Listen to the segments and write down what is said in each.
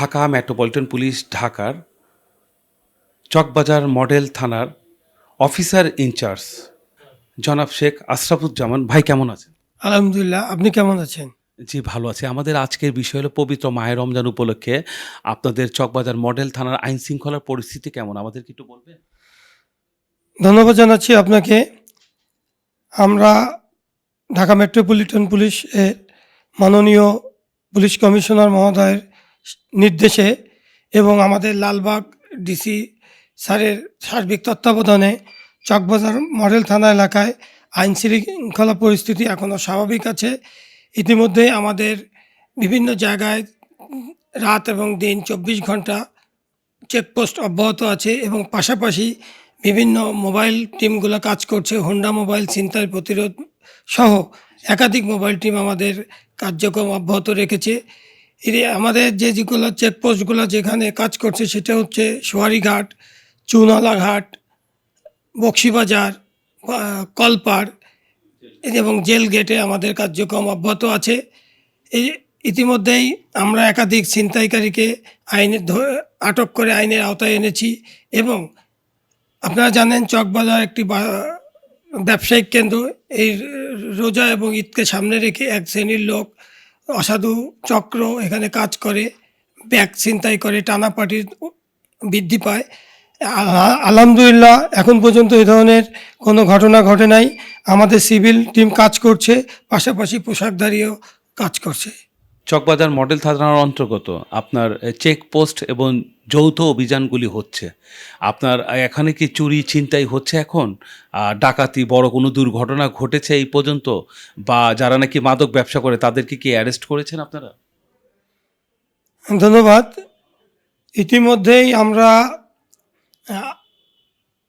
Dhaka metropolitan police ঢাকার Chawkbazar model থানার officer in charge জনাব শেখ আশরাফুজ্জামান ভাই কেমন আছেন? আলহামদুলিল্লাহ আপনি কেমন আছেন? জি ভালো আছে। আমাদের আজকের বিষয় হলো পবিত্র মায়ের রমজান উপলক্ষে আপনাদের চকবাজার মডেল থানার আইন শৃঙ্খলার পরিস্থিতি কেমন? আমাদের কি একটু বলবেন। ধন্যবাদ জানাচ্ছি আপনাকে। আমরা ঢাকা মেট্রোপলিটন পুলিশ এর মাননীয় পুলিশ কমিশনার মহোদয়ের নির্দেশে এবং আমাদের লালবাগ ডিসি স্যারের সার্বিক তত্ত্বাবধানে চকবাজার মডেল থানা এলাকায় আইন শৃঙ্খলা পরিস্থিতি এখনও স্বাভাবিক আছে। ইতিমধ্যে আমাদের বিভিন্ন জায়গায় রাত এবং দিন চব্বিশ ঘণ্টা চেকপোস্ট অব্যাহত আছে এবং পাশাপাশি বিভিন্ন মোবাইল টিমগুলো কাজ করছে, হোন্ডা মোবাইল ছিনতাই প্রতিরোধ সহ একাধিক মোবাইল টিম আমাদের কার্যক্রম অব্যাহত রেখেছে। আমাদের যে যেগুলো চেকপোস্টগুলো যেখানে কাজ করছে সেটা হচ্ছে সোয়ারিঘাট চুনালা ঘাট, বক্সিবাজার কলপাড় এবং জেল গেটে আমাদের কার্যক্রম অব্যাহত আছে। এই ইতিমধ্যেই আমরা একাধিক ছিনতাইকারীকে আইনের ধ- আটক করে আইনের আওতায় এনেছি এবং আপনারা জানেন চকবাজার একটি ব্যবসায়িক কেন্দ্র। এই রোজা এবং ঈদকে সামনে রেখে এক শ্রেণির লোক অসাধু চক্র এখানে কাজ করে, ব্যাগ ছিনতাই করে, টানা পাটির বৃদ্ধি পায়। আল- আলহামদুলিল্লাহ, এখন পর্যন্ত এ ধরনের কোনো ঘটনা ঘটে নাই। আমাদের সিভিল টিম কাজ করছে, পাশাপাশি পোশাকধারীও কাজ করছে। চকবাজার মডেল থানার অন্তর্গত আপনার চেকপোস্ট এবং যৌথ অভিযানগুলি হচ্ছে। আপনার এখানে কি চুরি ছিনতাই হচ্ছে এখন? ডাকাতি বড় কোনো দুর্ঘটনা ঘটেছে এই পর্যন্ত? বা যারা নাকি মাদক ব্যবসা করে, তাদেরকে কি অ্যারেস্ট করেছেন আপনারা? ধন্যবাদ। ইতিমধ্যেই আমরা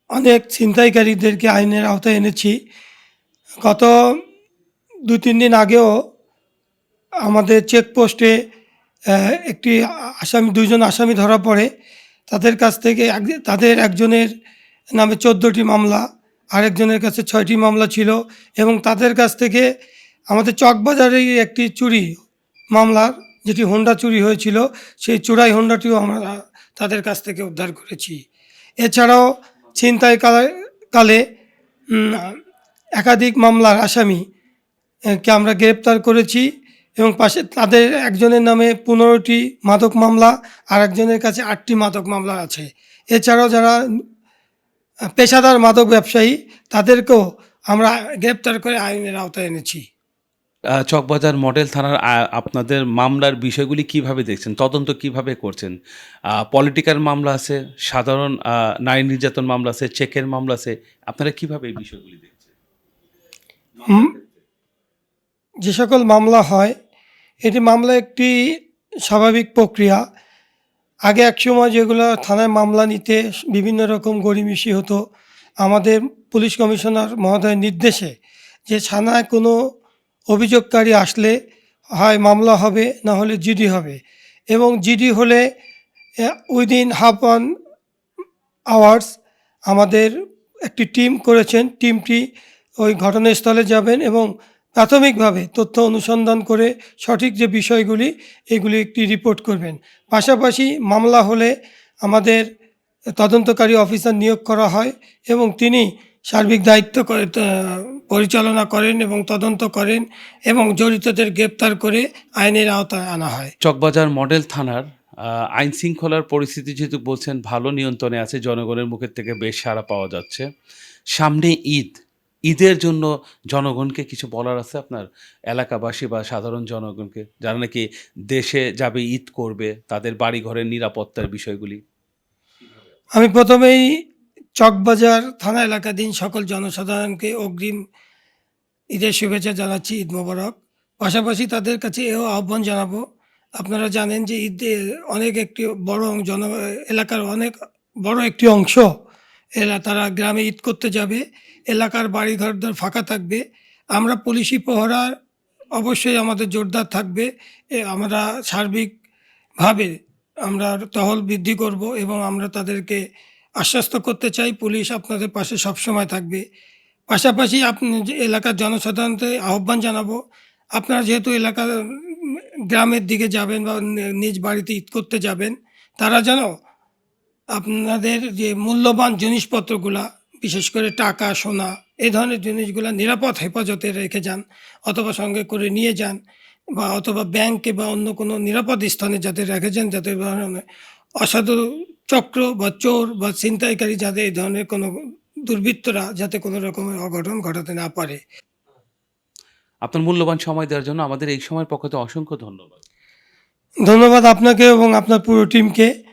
অনেক ছিনতাইকারীদেরকে আইনের আওতায় এনেছি। গত দু তিন দিন আগেও আমাদের চেকপোস্টে একটি আসামি দুইজন আসামি ধরা পড়ে। তাদের কাছ থেকে তাদের একজনের নামে চোদ্দোটি মামলা আরেকজনের কাছে ছয়টি মামলা ছিল এবং তাদের কাছ থেকে আমাদের চকবাজারেই একটি চুরি মামলার যেটি হোন্ডা চুরি হয়েছিল সেই চোরাই হোন্ডাটিও আমরা তাদের কাছ থেকে উদ্ধার করেছি। এছাড়াও ছিনতাই কালে- একাধিক মামলার আসামি আহ, কে আমরা গ্রেপ্তার করেছি। এবং পাশে তাদের একজনের নামে পনেরোটি মাদক মামলা আর একজনের কাছে আটটি মাদক মামলা আছে। এছাড়াও যারা পেশাদার মাদক ব্যবসায়ী তাদেরকেও আমরা গ্রেপ্তার করে আইনের আওতায় এনেছি। চকবাজার মডেল থানার আপনাদের মামলার বিষয়গুলি কীভাবে দেখছেন? তদন্ত কীভাবে করছেন? পলিটিক্যাল মামলা আছে সাধারণ নারী নির্যাতন মামলা আছে চেকের মামলা আছে। আপনারা কীভাবে এই বিষয়গুলি দেখছেন? যে সকল মামলা হয়, এটি মামলা একটি স্বাভাবিক প্রক্রিয়া। আগে এক সময় যেগুলো থানায় মামলা নিতে বিভিন্ন রকম গড়িমিশি হতো, আমাদের পুলিশ কমিশনার মহোদয়ের নির্দেশে যে থানায় কোনো অভিযোগকারী আসলে হয় মামলা হবে, না হলে জিডি হবে। এবং জিডি হলে উইদিন হাফ ওয়ান আওয়ার্স আমাদের একটি টিম করেছেন। টিমটি ওই ঘটনাস্থলে যাবেন এবং প্রাথমিকভাবে তথ্য অনুসন্ধান করে সঠিক যে বিষয়গুলি, এগুলি একটি রিপোর্ট করবেন। পাশাপাশি মামলা হলে আমাদের তদন্তকারী অফিসার নিয়োগ করা হয় এবং তিনি সার্বিক দায়িত্ব করে পরিচালনা করেন এবং তদন্ত করেন এবং জড়িতদের গ্রেপ্তার করে আইনের আওতায় আনা হয়। চকবাজার মডেল থানার আইন শৃঙ্খলার পরিস্থিতি যেহেতু বলছেন, ভালো নিয়ন্ত্রণে আছে, জনগণের মুখের থেকে বেশ সাড়া পাওয়া যাচ্ছে। সামনে ঈদ ঈদের জন্য জনগণকে কিছু বলার আছে আপনার? এলাকাবাসী বা সাধারণ জনগণকে? যারা নাকি দেশে যাবে, ঈদ করবে, তাদের বাড়ি ঘরের নিরাপত্তার বিষয়গুলি? আমি প্রথমেই চকবাজার থানা এলাকাধীন সকল জনসাধারণকে অগ্রিম ঈদের শুভেচ্ছা জানাচ্ছি, ঈদ মোবারক। পাশাপাশি তাদের কাছে এও আহ্বান জানাব। আপনারা জানেন যে ঈদ অনেক একটি বড় জন এলাকার অনেক বড় একটি অংশ এলা তারা গ্রামে ঈদ করতে যাবে, এলাকার বাড়িঘরদর ফাঁকা থাকবে। আমরা পুলিশি পহরা অবশ্যই আমাদের জোরদার থাকবে। আমরা সার্বিকভাবে আমরা টহল বৃদ্ধি করব এবং আমরা তাদেরকে আশ্বস্ত করতে চাই। পুলিশ আপনাদের পাশে সবসময় থাকবে। পাশাপাশি আপনি এলাকার জনসাধারণকে আহ্বান জানাব, আপনারা যেহেতু এলাকার গ্রামের দিকে যাবেন বা নিজ বাড়িতে ঈদ করতে যাবেন, তারা যেন আপনাদের যে মূল্যবান জিনিসপত্রগুলা বিশেষ করে টাকা সোনা এই ধরনের জিনিসগুলা নিরাপদ হেফাজতে রেখে যান অথবা সঙ্গে করে নিয়ে যান বা অথবা ব্যাংকে বা অন্য কোনো নিরাপদ স্থানে যাতে রেখে যান যাতে ধরনের অসাধু চক্র বা চোর বা ছিনতাইকারী যাতে এই ধরনের কোনো দুর্বৃত্তরা যাতে কোনো রকমের অঘটন ঘটাতে না পারে। আপনার মূল্যবান সময় দেওয়ার জন্য আমাদের এই সময়ের পক্ষ থেকে অসংখ্য ধন্যবাদ। ধন্যবাদ আপনাকে এবং আপনার পুরো টিমকে।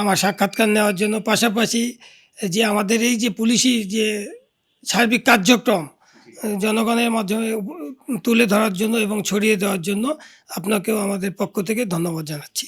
আমার সাক্ষাৎকার নেওয়ার জন্য। পাশাপাশি যে আমাদের এই যে পুলিশি যে সার্বিক কার্যক্রম জনগণের মাধ্যমে তুলে ধরার জন্য এবং ছড়িয়ে দেওয়ার জন্য আপনাকেও আমাদের পক্ষ থেকে ধন্যবাদ জানাচ্ছি।